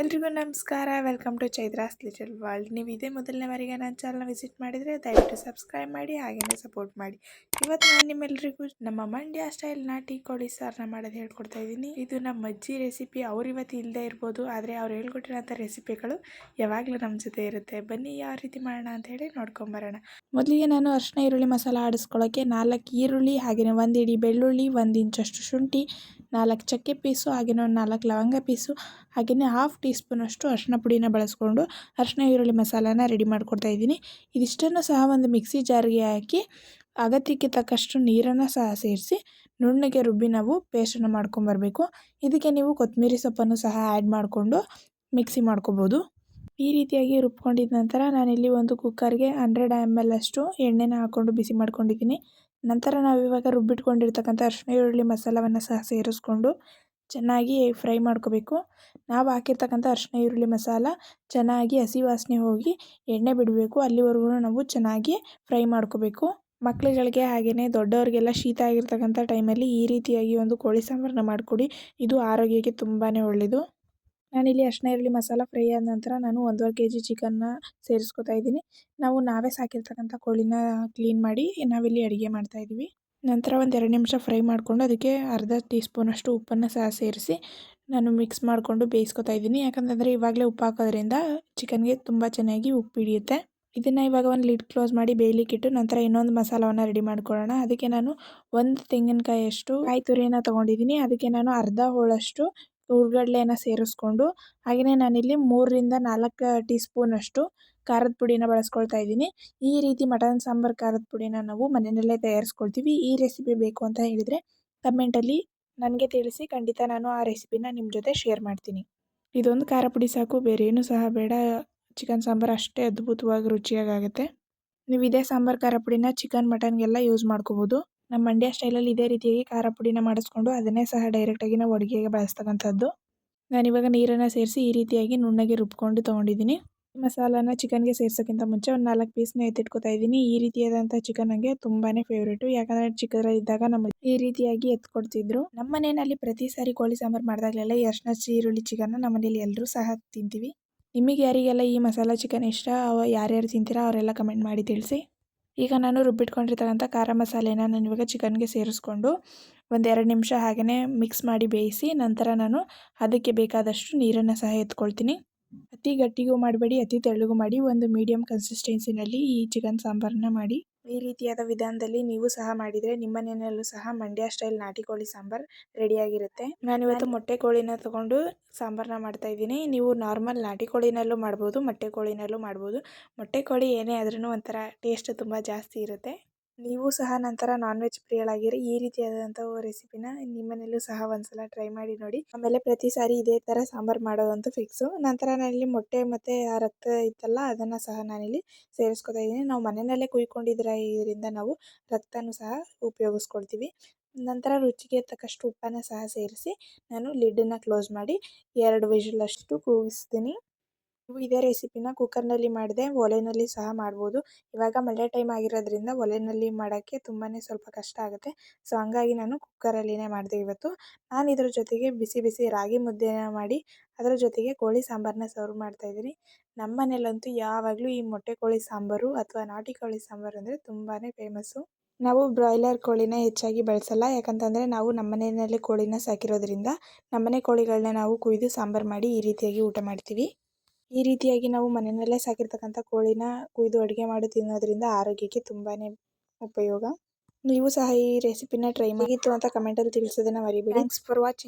ಎಲ್ರಿಗೂ ನಮಸ್ಕಾರ. Welcome to ಚೈದ್ರಾಸ್ little world ನೀವು ಇದೇ ಮೊದಲನೇ ಬಾರಿಗೆ ನನ್ನ ಚಾನಲ್ನ ವಿಸಿಟ್ ಮಾಡಿದರೆ ದಯವಿಟ್ಟು ಸಬ್ಸ್ಕ್ರೈಬ್ ಮಾಡಿ, ಹಾಗೆಯೇ ಸಪೋರ್ಟ್ ಮಾಡಿ. ಇವತ್ತು ನಾನು ನಿಮ್ಮೆಲ್ಲರಿಗೂ ನಮ್ಮ ಮಂಡ್ಯ ಸ್ಟೈಲ್ ನಾಟಿ ಕೋಳಿ ಸಾರನ್ನ ಮಾಡೋದು ಹೇಳ್ಕೊಡ್ತಾ ಇದ್ದೀನಿ. ಇದು ನಮ್ಮ ಅಜ್ಜಿ ರೆಸಿಪಿ ಅವ್ರು ಇವತ್ತು ಇಲ್ಲದೆ ಇರ್ಬೋದು, ಆದರೆ ಅವ್ರು ಹೇಳ್ಕೊಟ್ಟಿರೋಂಥ ರೆಸಿಪಿಗಳು ಯಾವಾಗಲೂ ನಮ್ಮ ಜೊತೆ ಇರುತ್ತೆ. ಬನ್ನಿ ಯಾವ ರೀತಿ ಮಾಡೋಣ ಅಂತ ಹೇಳಿ ನೋಡ್ಕೊಂಬರೋಣ ಮೊದಲಿಗೆ ನಾನು ಅರ್ಶಿನ ಈರುಳ್ಳಿ, ಮಸಾಲ ಆಡಿಸ್ಕೊಳ್ಳೋಕ್ಕೆ ನಾಲ್ಕು ಈರುಳ್ಳಿ, ಹಾಗೆಯೇ ಒಂದು ಇಡಿ ಬೆಳ್ಳುಳ್ಳಿ, ಒಂದು ಇಂಚಷ್ಟು ಶುಂಠಿ ನಾಲ್ಕು ಚಕ್ಕೆ ಪೀಸು ಹಾಗೆಯೇ ಒಂದು ನಾಲ್ಕು ಲವಂಗ ಪೀಸು, ಹಾಗೆಯೇ ಹಾಫ್ ಟೀ ಸ್ಪೂನಷ್ಟು ಅರಿಶಿನ ಪುಡಿನ ಬಳಸ್ಕೊಂಡು ಅರಿಶಿನ ಈರುಳ್ಳಿ ಮಸಾಲಾನ ರೆಡಿ ಮಾಡ್ಕೊಡ್ತಾ ಇದ್ದೀನಿ. ಇದಿಷ್ಟನ್ನು ಸಹ ಒಂದು ಮಿಕ್ಸಿ ಜಾರಿಗೆ ಹಾಕಿ ಅಗತ್ಯಕ್ಕೆ ತಕ್ಕಷ್ಟು ನೀರನ್ನು ಸಹ ಸೇರಿಸಿ ನುಣ್ಣಗೆ ರುಬ್ಬಿ ನಾವು ಪೇಸ್ಟನ್ನು ಮಾಡ್ಕೊಂಬರ್ಬೇಕು ಇದಕ್ಕೆ ನೀವು ಕೊತ್ತಂಬರಿ ಸೊಪ್ಪನ್ನು ಸಹ ಆ್ಯಡ್ ಮಾಡಿಕೊಂಡು ಮಿಕ್ಸಿ ಮಾಡ್ಕೋಬೋದು. ಈ ರೀತಿಯಾಗಿ ರುಬ್ಕೊಂಡಿದ್ದ ನಂತರ ನಾನಿಲ್ಲಿ ಒಂದು ಕುಕ್ಕರ್ಗೆ ಹಂಡ್ರೆಡ್ ಎಂ ಎಲ್ ಅಷ್ಟು ಎಣ್ಣೆನ ಹಾಕ್ಕೊಂಡು ಬಿಸಿ ಮಾಡ್ಕೊಂಡಿದ್ದೀನಿ. ನಂತರ ನಾವು ಇವಾಗ ರುಬ್ಬಿಟ್ಕೊಂಡಿರ್ತಕ್ಕಂಥ ಅರಿಶಿನ ಈರುಳ್ಳಿ ಮಸಾಲವನ್ನು ಸಹ ಸೇರಿಸ್ಕೊಂಡು ಚೆನ್ನಾಗಿ ಫ್ರೈ ಮಾಡ್ಕೋಬೇಕು. ನಾವು ಹಾಕಿರ್ತಕ್ಕಂಥ ಅರಿಶಿನ ಈರುಳ್ಳಿ ಮಸಾಲ ಚೆನ್ನಾಗಿ ಹಸಿ ವಾಸನೆ ಹೋಗಿ ಎಣ್ಣೆ ಬಿಡಬೇಕು. ಅಲ್ಲಿವರೆಗೂ ನಾವು ಚೆನ್ನಾಗಿ ಫ್ರೈ ಮಾಡ್ಕೋಬೇಕು. ಮಕ್ಕಳುಗಳಿಗೆ ಹಾಗೆಯೇ ದೊಡ್ಡವರಿಗೆಲ್ಲ ಶೀತ ಆಗಿರ್ತಕ್ಕಂಥ ಟೈಮಲ್ಲಿ ಈ ರೀತಿಯಾಗಿ ಒಂದು ಕೋಳಿ ಸಾಂಬಾರನ್ನ ಮಾಡಿಕೊಡಿ. ಇದು ಆರೋಗ್ಯಕ್ಕೆ ತುಂಬಾ ಒಳ್ಳೆಯದು ನಾನಿಲ್ಲಿ ಅಷ್ಟನೇ ಈರುಳ್ಳಿ ಮಸಾಲ ಫ್ರೈ ಆದ ನಂತರ ನಾನು ಒಂದೂವರೆ ಕೆ ಜಿ ಚಿಕನ್ನ ಸೇರಿಸ್ಕೊತಾ ಇದ್ದೀನಿ. ನಾವು ನಾವೇ ಸಾಕಿರ್ತಕ್ಕಂಥ ಕೋಳಿನ ಕ್ಲೀನ್ ಮಾಡಿ ನಾವಿಲ್ಲಿ ಅಡುಗೆ ಮಾಡ್ತಾಯಿದ್ದೀವಿ ನಂತರ ಒಂದು ಎರಡು ನಿಮಿಷ ಫ್ರೈ ಮಾಡಿಕೊಂಡು ಅದಕ್ಕೆ ಅರ್ಧ ಟೀ ಸ್ಪೂನಷ್ಟು ಉಪ್ಪನ್ನು ಸಹ ಸೇರಿಸಿ ನಾನು ಮಿಕ್ಸ್ ಮಾಡಿಕೊಂಡು ಬೇಯಿಸ್ಕೊತಾ ಇದ್ದೀನಿ. ಯಾಕಂತಂದರೆ ಇವಾಗಲೇ ಉಪ್ಪು ಹಾಕೋದ್ರಿಂದ ಚಿಕನ್ಗೆ ತುಂಬ ಚೆನ್ನಾಗಿ ಉಪ್ಪು ಹಿಡಿಯುತ್ತೆ. ಇದನ್ನು ಇವಾಗ ಒಂದು ಲಿಡ್ ಕ್ಲೋಸ್ ಮಾಡಿ ಬೇಯಲಿಕ್ಕಿಟ್ಟು ನಂತರ ಇನ್ನೊಂದು ಮಸಾಲವನ್ನು ರೆಡಿ ಮಾಡ್ಕೊಳ್ಳೋಣ. ಅದಕ್ಕೆ ನಾನು ಒಂದು ತೆಂಗಿನಕಾಯಿಯಷ್ಟು ಕಾಯಿ ತುರಿಯನ್ನು ತೊಗೊಂಡಿದ್ದೀನಿ. ಅದಕ್ಕೆ ನಾನು ಅರ್ಧ ಹೋಳಷ್ಟು ಹುರ್ಗಡ್ಲೆಯನ್ನು ಸೇರಿಸ್ಕೊಂಡು ಹಾಗೆಯೇ ನಾನಿಲ್ಲಿ ಮೂರರಿಂದ ನಾಲ್ಕು ಟೀ ಸ್ಪೂನಷ್ಟು ಖಾರದ ಪುಡಿನ ಬಳಸ್ಕೊಳ್ತಾ ಇದ್ದೀನಿ. ಈ ರೀತಿ ಮಟನ್, ಸಾಂಬಾರು, ಖಾರದ ಪುಡಿನ ನಾವು ಮನೆಯಲ್ಲೇ ತಯಾರಿಸ್ಕೊಳ್ತೀವಿ. ಈ ರೆಸಿಪಿ ಬೇಕು ಅಂತ ಹೇಳಿದರೆ ಕಮೆಂಟಲ್ಲಿ ನನಗೆ ತಿಳಿಸಿ, ಖಂಡಿತ ನಾನು ಆ ರೆಸಿಪಿನ ನಿಮ್ಮ ಜೊತೆ ಶೇರ್ ಮಾಡ್ತೀನಿ. ಇದೊಂದು ಖಾರ ಪುಡಿ ಸಾಕು, ಬೇರೆ ಏನೂ ಸಹ ಬೇಡ. ಚಿಕನ್, ಸಾಂಬಾರು ಅಷ್ಟೇ ಅದ್ಭುತವಾಗಿ ರುಚಿಯಾಗುತ್ತೆ ನೀವು ಇದೇ ಸಾಂಬಾರು, ಖಾರ ಪುಡಿನ ಚಿಕನ್, ಮಟನ್ಗೆಲ್ಲ ಯೂಸ್ ಮಾಡ್ಕೋಬೋದು. ನಮ್ಮ ಮಂಡ್ಯ ಸ್ಟೈಲಲ್ಲಿ ಇದೇ ರೀತಿಯಾಗಿ ಖಾರ ಪುಡಿನ ಮಾಡಿಸ್ಕೊಂಡು ಅದನ್ನೇ ಸಹ ಡೈರೆಕ್ಟಾಗಿ ನಾವು ಅಡುಗೆಗೆ ಬಳಸ್ತಕ್ಕಂಥದ್ದು. ನಾನಿವಾಗ ನೀರನ್ನು ಸೇರಿಸಿ ಈ ರೀತಿಯಾಗಿ ನುಣ್ಣಗೆ ರುಬ್ಕೊಂಡು ತೊಗೊಂಡಿದ್ದೀನಿ. ಮಸಾಲಾನ ಚಿಕನ್ಗೆ ಸೇರ್ಸೋಕ್ಕಿಂತ ಮುಂಚೆ ಒಂದು ನಾಲ್ಕು ಪೀಸ್ನ ಎತ್ತಿಟ್ಕೊತಾ ಇದ್ದೀನಿ. ಈ ರೀತಿಯಾದಂಥ ಚಿಕನ್ ನನಗೆ ತುಂಬಾ ಫೇವ್ರೇಟು ಯಾಕಂದರೆ ಚಿಕ್ಕದ್ರಲ್ಲಿದ್ದಾಗ ನಮ್ಮ ಈ ರೀತಿಯಾಗಿ ಎತ್ಕೊಡ್ತಿದ್ರು. ನಮ್ಮ ಮನೆಯಲ್ಲಿ ಪ್ರತಿ ಸಾರಿ ಕೋಳಿ ಸಾಂಬಾರು ಮಾಡಿದಾಗಲೆಲ್ಲ ಅರ್ಶಿನ ಈರುಳ್ಳಿ ಚಿಕನ್ನ ನಮ್ಮ ಮನೇಲಿ ಎಲ್ಲರೂ ಸಹ ತಿಂತೀವಿ. ನಿಮಗೆ ಯಾರಿಗೆಲ್ಲ ಈ ಮಸಾಲ ಚಿಕನ್ ಇಷ್ಟ ಯಾರ್ಯಾರು ತಿಂತೀರಾ, ಅವರೆಲ್ಲ ಕಮೆಂಟ್ ಮಾಡಿ ತಿಳಿಸಿ. ಈಗ ನಾನು ರುಬ್ಬಿಟ್ಕೊಂಡಿರ್ತಕ್ಕಂಥ ಖಾರ ಮಸಾಲೆನ ನಾನು ಇವಾಗ ಚಿಕನ್ಗೆ ಸೇರಿಸ್ಕೊಂಡು ಒಂದೆರಡು ನಿಮಿಷ ಹಾಗೆಯೇ ಮಿಕ್ಸ್ ಮಾಡಿ ಬೇಯಿಸಿ ನಂತರ ನಾನು ಅದಕ್ಕೆ ಬೇಕಾದಷ್ಟು ನೀರನ್ನು ಸಹ ಎತ್ಕೊಳ್ತೀನಿ. ಅತಿ ಗಟ್ಟಿಗೂ ಮಾಡಬೇಡಿ, ಅತಿ ತೆಳ್ಳಗೂ ಮಾಡಿ ಒಂದು ಮೀಡಿಯಮ್ ಕನ್ಸಿಸ್ಟೆನ್ಸಿನಲ್ಲಿ ಈ ಚಿಕನ್ ಸಾಂಬಾರನ್ನ ಮಾಡಿ. ಈ ರೀತಿಯಾದ ವಿಧಾನದಲ್ಲಿ ನೀವು ಸಹ ಮಾಡಿದರೆ ನಿಮ್ಮ ಮನೆಯಲ್ಲೂ ಸಹ ಮಂಡ್ಯ ಸ್ಟೈಲ್ ನಾಟಿ ಕೋಳಿ ಸಾಂಬಾರು ರೆಡಿಯಾಗಿರುತ್ತೆ. ನಾನಿವತ್ತು ಮೊಟ್ಟೆ ಕೋಳಿನ ತಗೊಂಡು ಸಾಂಬಾರನ್ನ ಮಾಡ್ತಾ ಇದ್ದೀನಿ. ನೀವು ನಾರ್ಮಲ್ ನಾಟಿ ಕೋಳಿನಲ್ಲೂ ಮಾಡ್ಬೋದು ಮೊಟ್ಟೆ ಕೋಳಿನಲ್ಲೂ ಮಾಡ್ಬೋದು. ಮೊಟ್ಟೆ ಕೋಳಿ ಏನೇ ಆದ್ರೂ ಒಂಥರ ಟೇಸ್ಟ್ ತುಂಬ ಜಾಸ್ತಿ ಇರುತ್ತೆ. ನೀವು ಸಹ ನಂತರ ನಾನ್ ವೆಜ್ ಪ್ರಿಯಳಾಗಿರಿ. ಈ ರೀತಿಯಾದಂಥ ರೆಸಿಪಿನ ನಿಮ್ಮನೆಯಲ್ಲೂ ಸಹ ಒಂದ್ಸಲ ಟ್ರೈ ಮಾಡಿ ನೋಡಿ. ಆಮೇಲೆ ಪ್ರತಿ ಸಾರಿ ಇದೇ ಥರ ಸಾಂಬಾರು ಮಾಡೋದಂತೂ ಫಿಕ್ಸು ನಂತರ ನಾನಿಲ್ಲಿ ಮೊಟ್ಟೆ ಮತ್ತು ಆ ರಕ್ತ ಇತ್ತಲ್ಲ, ಅದನ್ನು ಸಹ ನಾನಿಲ್ಲಿ ಸೇರಿಸ್ಕೊತಾ ಇದ್ದೀನಿ. ನಾವು ಮನೆಯಲ್ಲೇ ಕುಯ್ಕೊಂಡಿದ್ರೆ ಇದರಿಂದ ನಾವು ರಕ್ತನೂ ಸಹ ಉಪಯೋಗಿಸ್ಕೊಳ್ತೀವಿ. ನಂತರ ರುಚಿಗೆ ತಕ್ಕಷ್ಟು ಉಪ್ಪನ್ನು ಸಹ ಸೇರಿಸಿ ನಾನು ಲಿಡ್ಡನ್ನು ಕ್ಲೋಸ್ ಮಾಡಿ ಎರಡು ವಿಷಲಷ್ಟು ಕೂಗಿಸ್ತೀನಿ ನೀವು ಇದೇ ರೆಸಿಪಿನ ಕುಕ್ಕರ್ನಲ್ಲಿ ಮಾಡಿದೆ ಒಲೆಯಲ್ಲಿ ಸಹ ಮಾಡ್ಬೋದು. ಇವಾಗ ಮಳೆ ಟೈಮ್ ಆಗಿರೋದ್ರಿಂದ ಒಲೆಯಲ್ಲಿ ಮಾಡೋಕ್ಕೆ ತುಂಬಾ ಸ್ವಲ್ಪ ಕಷ್ಟ ಆಗುತ್ತೆ. ಸೊ ಹಂಗಾಗಿ ನಾನು ಕುಕ್ಕರಲ್ಲಿನೇ ಮಾಡಿದೆ ಇವತ್ತು. ನಾನು ಇದ್ರ ಜೊತೆಗೆ ಬಿಸಿ ಬಿಸಿ ರಾಗಿ ಮುದ್ದೆನ ಮಾಡಿ, ಅದರ ಜೊತೆಗೆ ಕೋಳಿ ಸಾಂಬಾರನ್ನ ಸರ್ವ್ ಮಾಡ್ತಾಯಿದ್ದೀನಿ ನಮ್ಮ ಮನೇಲಂತೂ ಯಾವಾಗಲೂ ಈ ಮೊಟ್ಟೆ ಕೋಳಿ ಸಾಂಬಾರು ಅಥವಾ ನಾಟಿ ಕೋಳಿ ಸಾಂಬಾರು ಅಂದರೆ ತುಂಬಾ ಫೇಮಸ್ಸು ನಾವು ಬ್ರಾಯ್ಲರ್ ಕೋಳಿನ ಹೆಚ್ಚಾಗಿ ಬಳಸಲ್ಲ. ಯಾಕಂತಂದರೆ ನಾವು ನಮ್ಮ ಮನೆಯಲ್ಲೇ ಕೋಳಿನ ಸಾಕಿರೋದ್ರಿಂದ ನಮ್ಮನೆ ಕೋಳಿಗಳನ್ನ ನಾವು ಕುಯ್ದು ಸಾಂಬಾರು ಮಾಡಿ ಈ ರೀತಿಯಾಗಿ ಊಟ ಮಾಡ್ತೀವಿ. ಈ ರೀತಿಯಾಗಿ ನಾವು ಮನೆಯಲ್ಲೇ ಸಾಕಿರ್ತಕ್ಕಂಥ ಕೋಳಿನ ಕುಯ್ದು ಅಡುಗೆ ಮಾಡಿ ತಿನ್ನೋದ್ರಿಂದ ಆರೋಗ್ಯಕ್ಕೆ ತುಂಬಾ ಉಪಯೋಗ. ನೀವು ಸಹ ಈ ರೆಸಿಪಿನ ಟ್ರೈ ಮಾಡಿತ್ತು ಅಂತ ಕಮೆಂಟಲ್ಲಿ ತಿಳಿಸೋದನ್ನು ಮರಿಬೇಡಿ. Thanks for watching